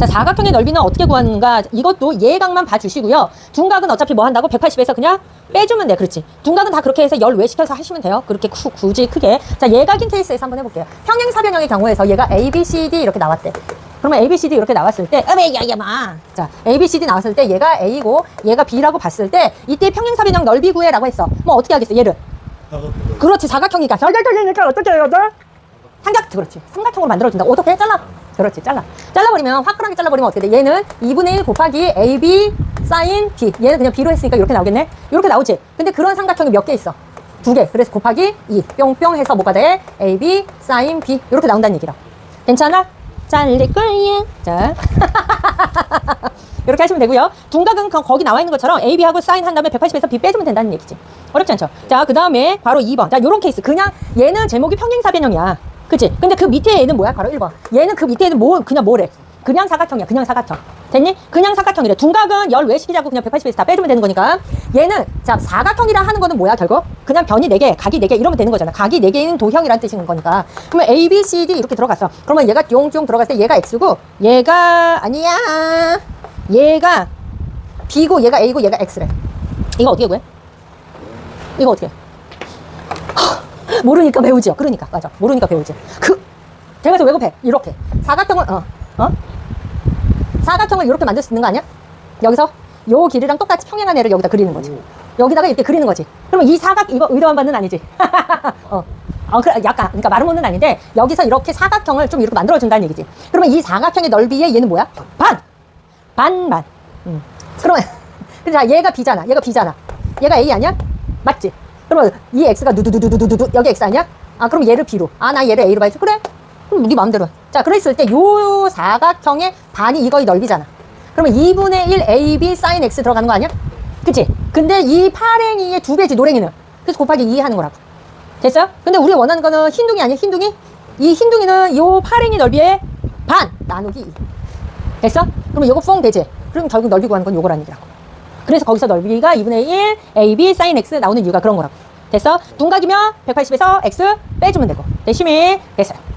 자, 사각형의 넓이는 어떻게 구하는가? 이것도 예각만 봐주시고요. 둔각은 어차피 뭐 한다고? 180에서 그냥 빼주면 돼. 그렇지. 둔각은 다 그렇게 해서 열 외시켜서 하시면 돼요. 그렇게 구- 굳이 크게. 자, 예각인 케이스에서 한번 해볼게요. 평행사변형의 경우에서 얘가 A, B, C, D 이렇게 나왔대. 그러면 A, B, C, D 이렇게 나왔을 때, 어메, 야, 야, 마. 자, A, B, C, D 나왔을 때 얘가 A고 얘가 B라고 봤을 때 이때 평행사변형 넓이 구해라고 했어. 뭐 어떻게 하겠어? 얘를. 그렇지 사각형이니까 잘잘잘잘잘 어떻게 해야 돼? 삼각 그렇지 삼각형으로 만들어준다 어떻게 잘라 그렇지 잘라 잘라버리면 화끈하게 잘라버리면 어떻게 돼 얘는 2분의 1 곱하기 AB 사인 B 얘는 그냥 B로 했으니까 이렇게 나오겠네 이렇게 나오지 근데 그런 삼각형이 몇 개 있어 두 개 그래서 곱하기 2 뿅뿅 해서 뭐가 돼 AB 사인 B 이렇게 나온다는 얘기라 괜찮아? 잘릴 거야 자 이렇게 하시면 되고요. 둔각은 거- 거기 나와 있는 것처럼 A, B하고 사인 한 다음에 180에서 B 빼주면 된다는 얘기지. 어렵지 않죠? 자, 그 다음에 바로 2번. 자, 요런 케이스. 그냥 얘는 제목이 평행사변형이야. 그치? 근데 그 밑에 얘는 뭐야? 바로 1번. 얘는 그 밑에 얘는 뭐, 그냥 뭐래? 그냥 사각형이야. 그냥 사각형. 됐니? 그냥 사각형이래. 둔각은 열 외시키자고 그냥 180에서 다 빼주면 되는 거니까. 얘는, 자, 사각형이라 하는 거는 뭐야, 결국? 그냥 변이 4개, 각이 4개 이러면 되는 거잖아. 각이 4개인 도형이란 뜻인 거니까. 그러면 A, B, C, D 이렇게 들어갔어. 그러면 얘가 쫑쫑 들어갔을 때 얘가 X고, 얘가, 아니야. 얘가 B고 얘가 A고 얘가 X래. 이거 어떻게 구해? 이거 어떻게? 해? 하, 모르니까 배우지요. 그러니까 맞아. 모르니까 배우지. 그저 왜곡해? 이렇게 사각형을 어 어? 사각형을 이렇게 만들 수 있는 거 아니야? 여기서 요 길이랑 똑같이 평행한 애를 여기다 그리는 거지. 여기다가 이렇게 그리는 거지. 그러면 이 사각 이거 의도한 바는 아니지. 어. 어, 그, 약간, 그러니까 못는 아닌데, 여기서 이렇게 사각형을 좀 이렇게 만들어준다는 얘기지. 그러면 이 사각형의 넓이에 얘는 뭐야? 반! 반만. 음. 그러면, 근데 자, 얘가 B잖아. 얘가 B잖아. 얘가 A 아니야? 맞지? 그러면 이 X가 누두두두두두두 여기 X 아니야? 아, 그럼 얘를 B로. 아, 나 얘를 A로 봐야지. 그래? 그럼 네 마음대로. 해. 자, 그랬을 때 요 사각형의 반이 이거의 넓이잖아. 그러면 2분의 1 AB sin X 들어가는 거 아니야? 그치? 근데 이 파랭이의 두 배지, 노랭이는. 그래서 곱하기 2 하는 거라고. 됐어요? 근데 우리가 원하는 거는 흰둥이 아니야? 흰둥이? 이 흰둥이는 요 파랭이 넓이의 반 나누기 2. 됐어? 그러면 요거 뽕 되지? 그럼 결국 넓이 구하는 건 요거라는 얘기라고. 그래서 거기서 넓이가 2분의 1 AB sin x 나오는 이유가 그런 거라고. 됐어? 둔각이면 180에서 x 빼주면 되고. 대심이 됐어요.